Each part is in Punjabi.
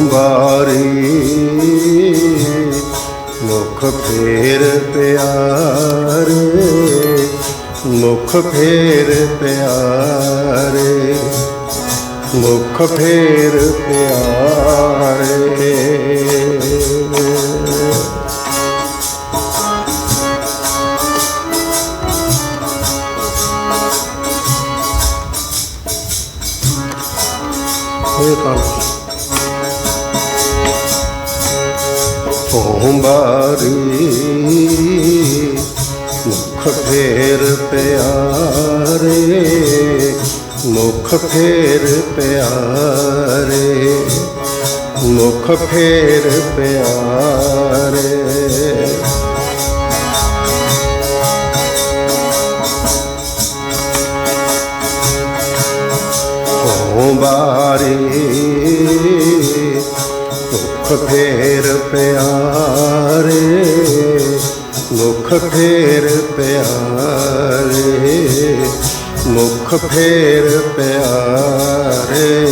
ਓ ਬਾਰੀ ਮੁਖ ਫੇਰ ਪਿਆਰੇ ਮੁਖ ਫੇਰ ਪਿਆਰੇ ਮੁਖ ਫੇਰ ਪਿਆਰੇ। ਬਾਰੀ ਮੁਖ ਫੇਰ ਪਿਆਰੇ ਮੁਖ ਫੇਰ ਪਿਆਰੇ ਮੁਖ ਫੇਰ ਪਿਆਰੇ। ਓ ਬਾਰੀ ਮੁਖ ਫੇਰ ਮੁਖ ਫੇਰ ਪਿਆਰੇ ਮੁਖ ਫੇਰ ਪਿਆਰੇ।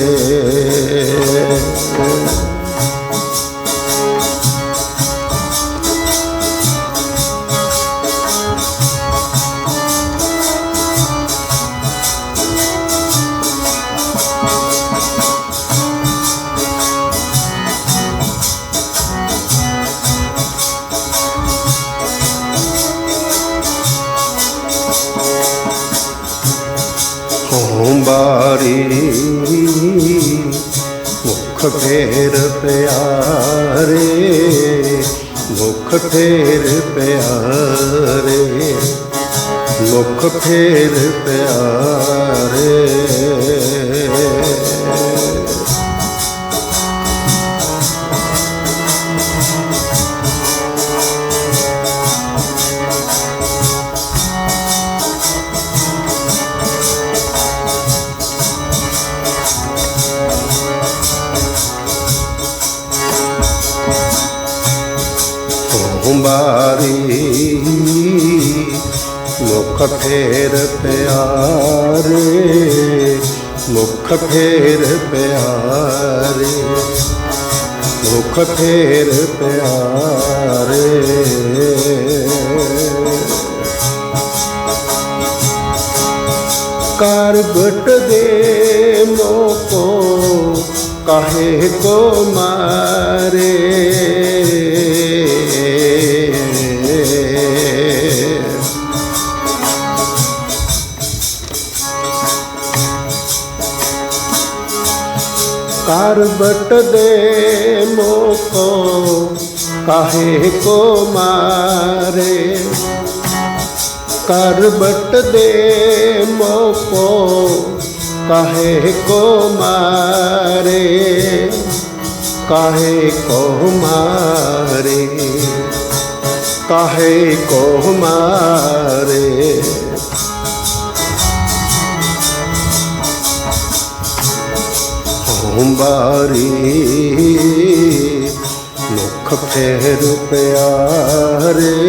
ਪਿਆਰੇ ਮੁਖ ਫੇਰ ਪਿਆਰੇ। ਮੁਖ ਫੇਰ ਪਿਆਰੇ, ਮੁਖ ਫੇਰ ਪਿਆਰੇ, ਮੁਖ ਫੇਰ ਪਿਆਰੇ। ਕਰ ਗਟ ਦੇ ਮੋਕੋ ਕਾਹੇ ਕੋ ਮਾਰੇ ਕਰ ਬਟ ਦੇ ਮੋਕੋ ਕਾਹੇ ਕੋ ਮਾਰੇ ਕਰ ਬਟ ਦੇ ਮੋਕੋ ਕਾਹੇ ਕੋ ਮਾਰੇ ਕਾਹੇ ਕੋ ਮਾਰੇ ਕਾਹੇ ਕੋ ਮਾਰੇ ਬਾਰੀ ਮੁਖ ਫੇਰ ਪਿਆਰੇ,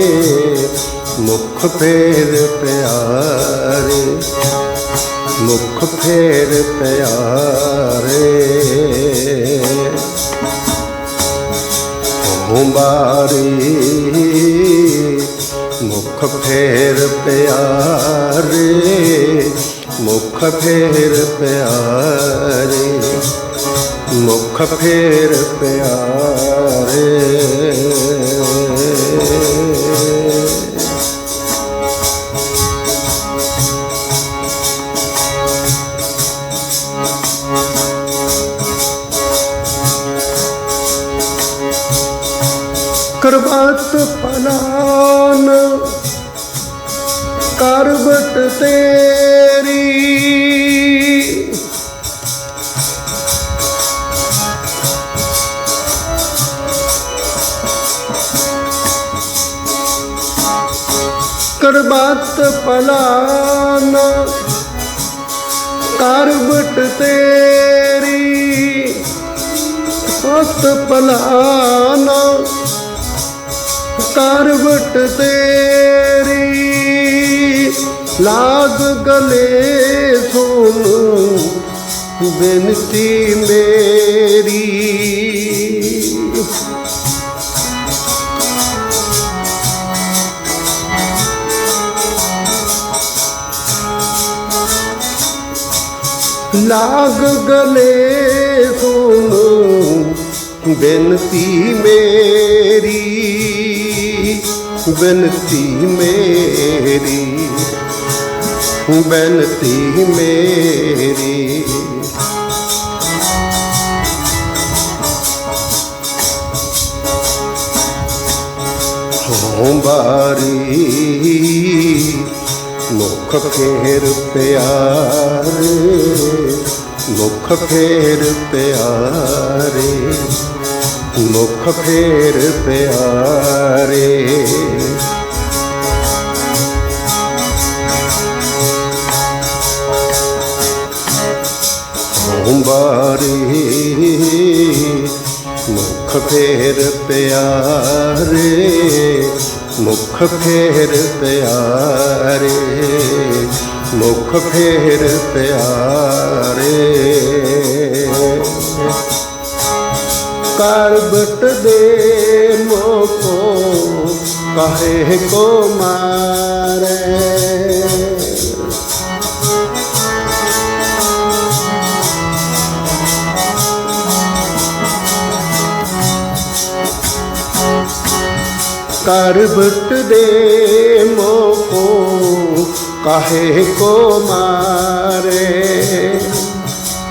ਮੁਖ ਫੇਰ ਪਿਆਰੇ, ਮੁਖ ਫੇਰ ਪਿਆਰੇ। ਬਾਰੀ ਮੁਖ ਫੇਰ ਪਿਆਰੇ, ਮੁਖ ਫੇਰ ਪਿਆਰੇ। ਮੁਖ ਫੇਰ ਪਿਆਰੇ। ਕਰਬਤ ਪਨਾਨ ਕਰਬਟ ਤੇਰੀ। ਸਰਬੱਤ ਭਲਾਨਾ ਕਰਬਟ ਤੇਰੀ। ਸਤ ਭਲਾਨਾ ਕਰਬਟ ਤੇਰੀ। ਲਾਗ ਗਲੇ ਸੁਣ ਬੇਨਤੀ ਮੇਰੀ। ਲਾਗ ਗਲੇ ਸੁਣ ਬੇਨਤੀ ਮੇਰੀ ਬੇਨਤੀ ਮੇਰੀ ਬੇਨਤੀ ਮੇਰੀ। ਹੋਂ ਬਾਰੀ ਮੁਖ ਫੇਰ ਪਿਆਰੇ ਮੁਖ ਫੇਰ ਪਿਆਰੇ ਮੁਖ ਫੇਰ ਪਿਆਰੇ ਹੋਂ ਬਾਰੀ ਮੁਖ ਫੇਰ ਪਿਆਰੇ ਮੁਖ ਫੇਰ ਪਿਆਰੇ ਮੁਖ ਫੇਰ ਪਿਆਰੇ। ਕਰਬਟ ਦੇ ਮੋਕੋ ਕਹੇ ਕੋ ਮਾਰੇ। ਕਰਬਟ ਦੇ ਮੋਕੋ, ਕਾਹੇ ਕੋ ਮਾਰੇ,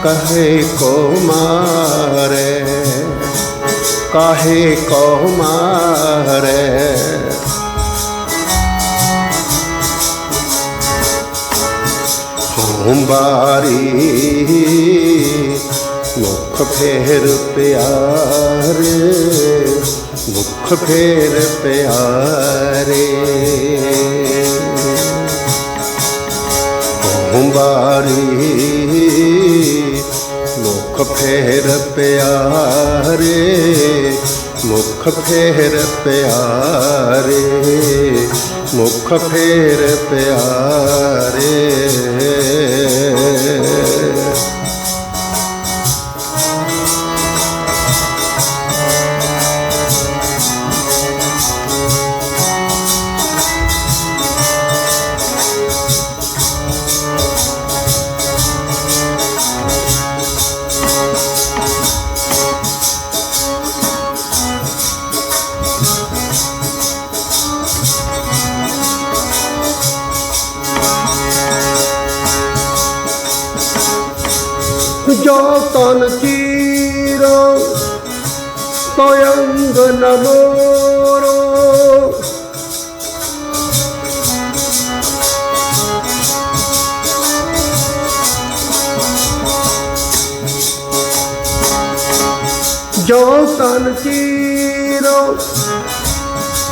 ਕਾਹੇ ਕੋ ਮਾਰੇ, ਕਾਹੇ ਕੋ ਮਾਰੇ। ਹੁੰਬਾਰੀ ਮੁਖ ਫੇਰ ਪਿਆਰੇ ਮੁਖ ਫੇਰ ਪਿਆਰੇ। ਹੁੰਬਾਰੀ ਮੁਖ ਫੇਰ ਪਿਆਰੇ ਮੁਖ ਫੇਰ ਪਿਆਰੇ ਮੁਖ ਫੇਰ ਪਿਆਰੇ। ਨਮੋਰੋ ਜੋ ਤਨ ਚੀਰੋ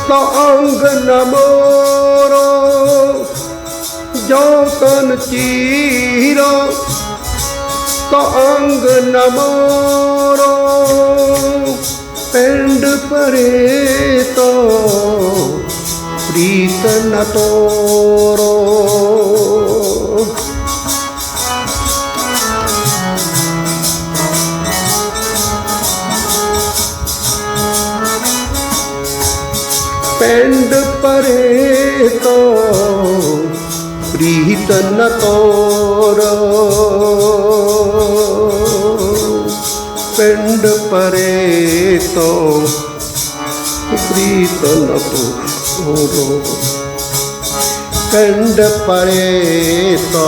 ਤੋ ਅੰਗ ਨਮੋਰੋ ਜੋ ਤਨ ਚੀਰੋ ਤੋ ਅੰਗ ਨਮੋਰੋ ਪਿੰਡ ਪਰੇ ਤੋ ਪ੍ਰੀਤ ਨ ਤੋਰੋ। ਪਿੰਡ ਪਰੇ ਤੋ ਪ੍ਰੀਤ ਨ ਤੋਰੋ। ਪਿੰਡ ਪਰੇ ਤੋ ਪ੍ਰੀਤ ਨ ਤੋਰੋ ਪਿੰਡ ਪਰੇ ਤੋ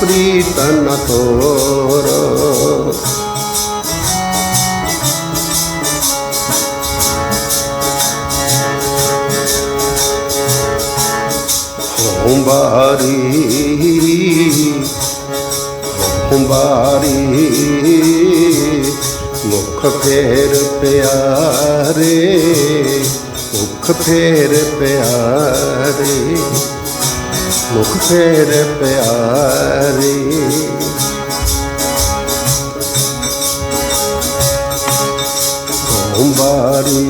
ਪ੍ਰੀਤ ਨ ਤੋਰੋ। ਹੁੰਬਾਰੀ ਹੁੰਬਾਰੀ ਮੁਖ ਫੇਰ ਪਿਆਰੇ, ਮੁਖ ਮੁਖ ਫੇਰ ਪਿਆਰੇ, ਮੁਖ ਫੇਰ ਪਿਆਰੇ। ਬਾਰੀ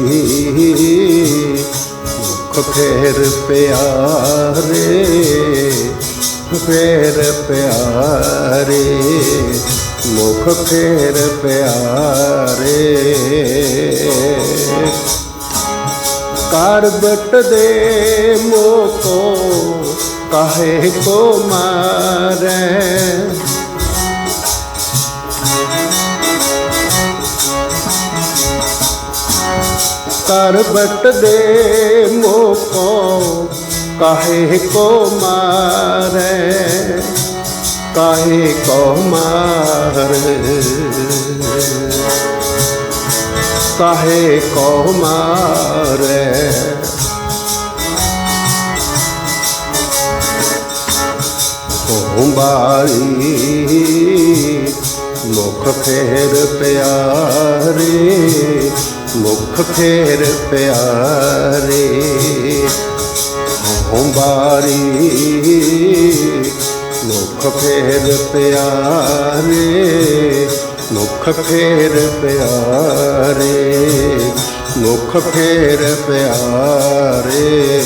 ਮੁਖ ਫੇਰ ਪਿਆਰੇ। ਫੇਰ ਪਿਆਰੇ, ਮੁਖ ਫੇਰ ਪਿਆਰੇ। ਕਰ ਬਟ ਦੇ ਮੋਕੋ ਕਾਹੇ ਕੋ ਮਾਰੇ। ਕਰ ਬਟ ਦੇ ਮੋਕੋ ਕਾਹੇ ਕੋ ਮਾਰੇ, ਕਾਹੇ ਕੋ ਮਾਰੇ। ਕਾਹੇ ਕੋ ਮਾਰੇ। ਬਾਰੀ ਮੁਖ ਫੇਰ ਪਿਆਰੇ, ਮੁਖ ਫੇਰ ਪਿਆਰੇ। ਹੁੰਬਾਰੀ ਮੁਖ ਫੇਰ ਪਿਆਰੇ ਮੁਖ ਫੇਰ ਪਿਆਰੇ ਮੁਖ ਫੇਰ ਪਿਆਰੇ।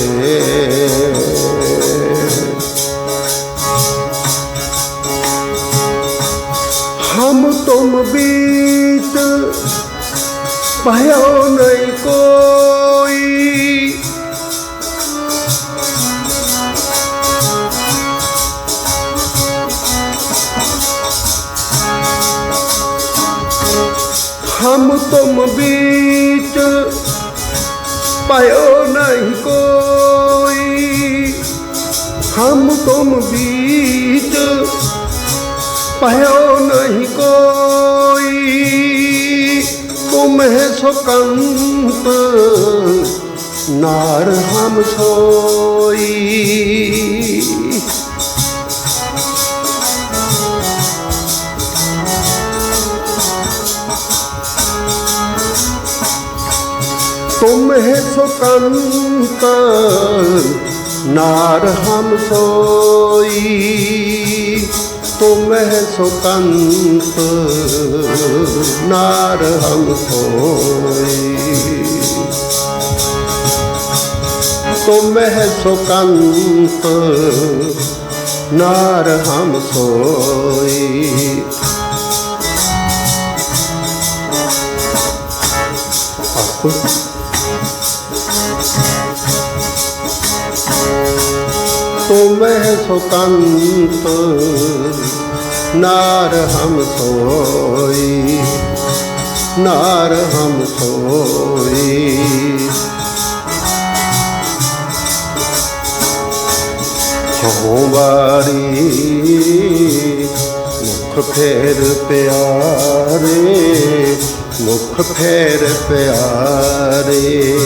ਹਮ ਤੁਮ ਬੀਤ ਭਇਓ हम तुम बीच भयो नहीं कोई हम तुम बीच भयो नहीं कोई तुम है सुकंत नार हम सोई तुम है सुकंत नार हम सोई तुम है सुकंत नार हम सोई तुम है सुकंत नार हम सोई आपको तुम है सुकंत नार हम सोई नार हम सोई ਬਾਰੀ ਮੁਖ ਫੇਰ ਪਿਆਰੇ ਮੁਖ ਫੇਰ ਪਿਆਰੇ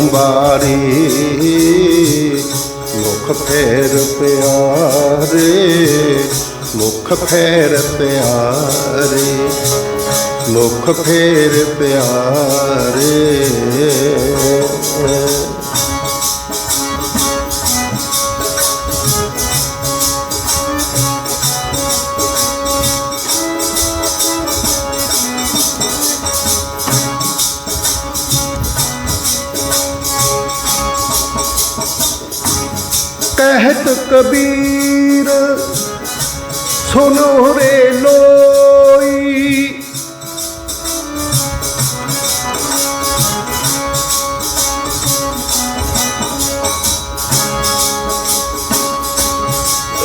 ਬਾਰੀ ਮੁਖ ਫੇਰ ਪਿਆਰੇ ਮੁਖ ਫੇਰ ਪਿਆਰੇ ਮੁਖ ਫੇਰ ਪਿਆਰੇ। ਕਬੀਰ ਸੁਨੋ ਰੇ ਲੋਈ।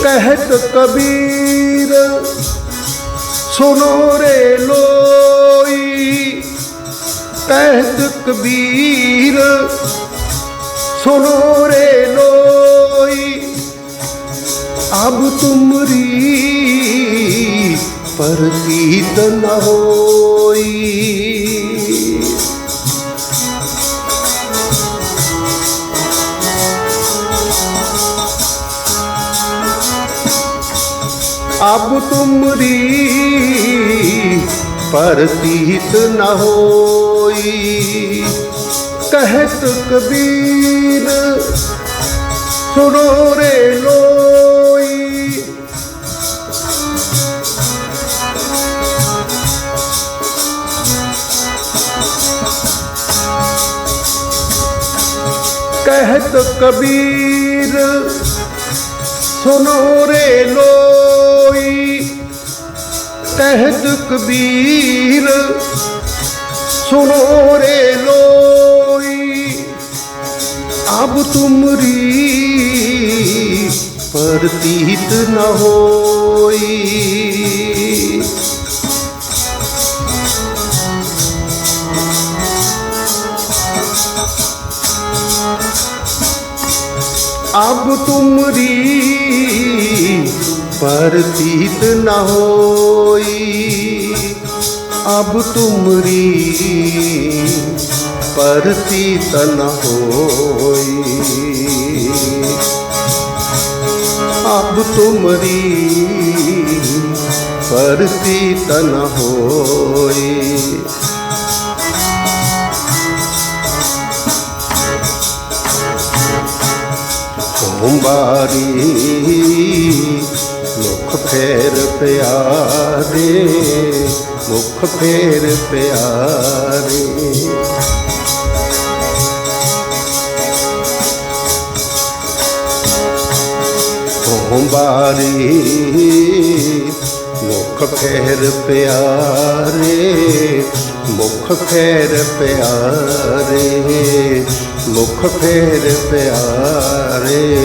ਕਹਿਤ ਕਬੀਰ ਸੁਨੋ ਰੇ ਲੋਈ। ਕਹਿਤ ਕਬੀਰ ਸੁਨੋ ਰੇ ਲੋਈ। अब तुमरी परतीत न होई अब तुमरी परतीत न होई कहत कबीर सुनो रे लोग ਕਹਿਤ ਕਬੀਰ ਸੁਨੋ ਰੇ ਲੋਈ। ਕਹਿਤ ਕਬੀਰ ਸੁਨੋ ਰੇ ਲੋਈ। ਅਬ ਤੁਮਰੀ ਪ੍ਰਤੀਤ ਨ ਹੋਈ। अब तुमरी प्रतीत न होई अब तुमरी प्रतीत न होई अब तुमरी प्रतीत न होई ਕੁੰਬਾਰੀ ਮੁਖ ਫੇਰ ਪਿਆਰੇ ਮੁਖ ਫੇਰ ਪਿਆਰੇ। ਕੁੰਬਾਰੀ ਮੁਖ ਫੇਰ ਪਿਆਰੇ ਮੁਖ ਫੇਰ ਪਿਆਰੇ। ਮੁਖ ਫੇਰ ਪਿਆਰੇ।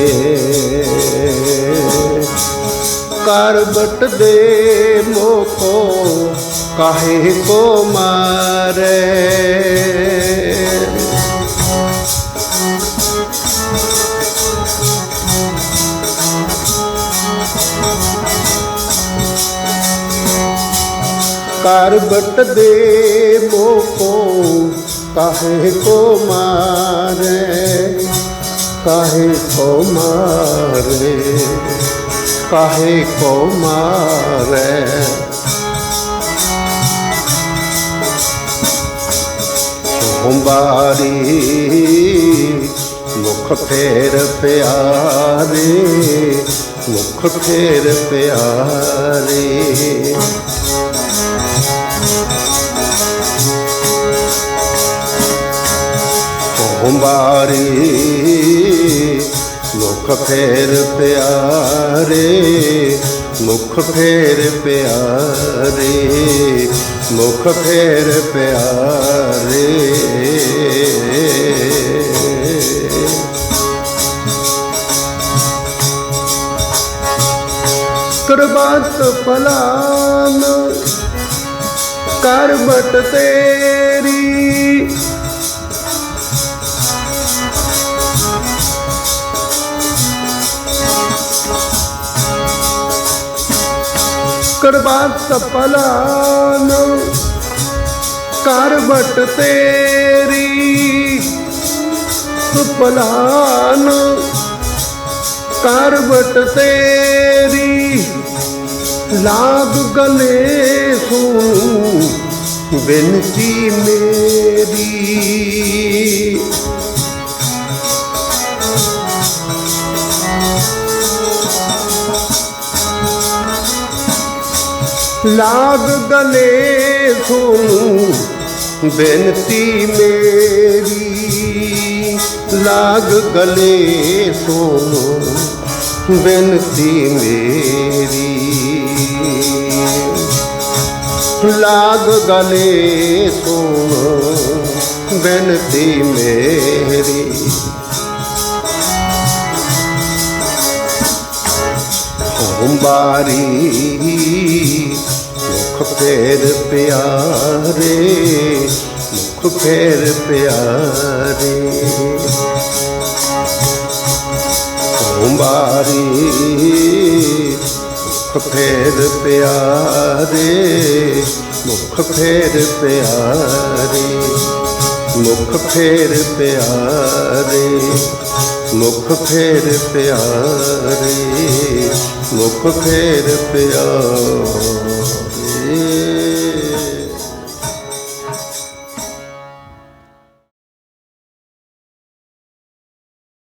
ਕਰ ਦੇ ਮੋਕੋ ਕਾਹੇ ਕੋ ਮਾਰੇ। ਕਰ ਬਟ ਦੇ ਮੋਕੋ ਕਾਹੇ ਕੋ ਮਾਰੇ, ਕਾਹੇ ਕੋ ਮਾਰੇ, ਕਾਹੇ ਕੋ ਮਾਰੇ। ਹੁੰਬਾਰੀ ਮੁਖ ਫੇਰ ਪਿਆਰੇ, ਮੁਖ ਫੇਰ ਪਿਆਰੇ। ਹੁੰਬਾਰੀ ਮੁਖ ਫੇਰ ਪਿਆਰੇ ਮੁਖ ਫੇਰ ਪਿਆਰੇ ਮੁਖ ਫੇਰ ਪਿਆਰੇ। ਕਰਬਤ ਪਲਾਨ ਕਰਬਟ ਤੇਰੀ ਕਰਬਤ ਪਲਾਨ ਕਰਬਟ ਤੇਰੀ ਸੁਪਲਾਨ। ਕਰਬਟ ਤੇਰੀ ਲਾਗ ਗਲੇ ਸੂ। ਬੇਨਤੀ ਮੇਰੀ ਲਾਗ ਗਲੇ ਸੋਨੂੰ ਬੇਨਤੀ ਮੇਰੀ। ਲਾਗ ਗਲੇ ਸੁਣ ਬੇਨਤੀ ਮੇਰੀ। ਲਾਗ ਗਲੇ ਸੋਨੂੰ ਬੇਨਤੀ ਮੇਰੀ। ਹੁੰਬਾਰੀ ਮੁਖ ਫੇਰ ਪਿਆਰੇ, ਮੁਖ ਫੇਰ ਪਿਆਰੇ। ਹੁੰਬਾਰੀ ਮੁਖ ਫੇਰ ਪਿਆਰੇ, ਮੁਖ ਫੇਰ ਪਿਆਰੇ। ਮੁਖ ਫੇਰ ਪਿਆਰੇ, ਮੁਖ ਫੇਰ ਪਿਆਰੇ, ਮੁਖ ਫੇਰ ਪਿਆਰੇ। Yeah.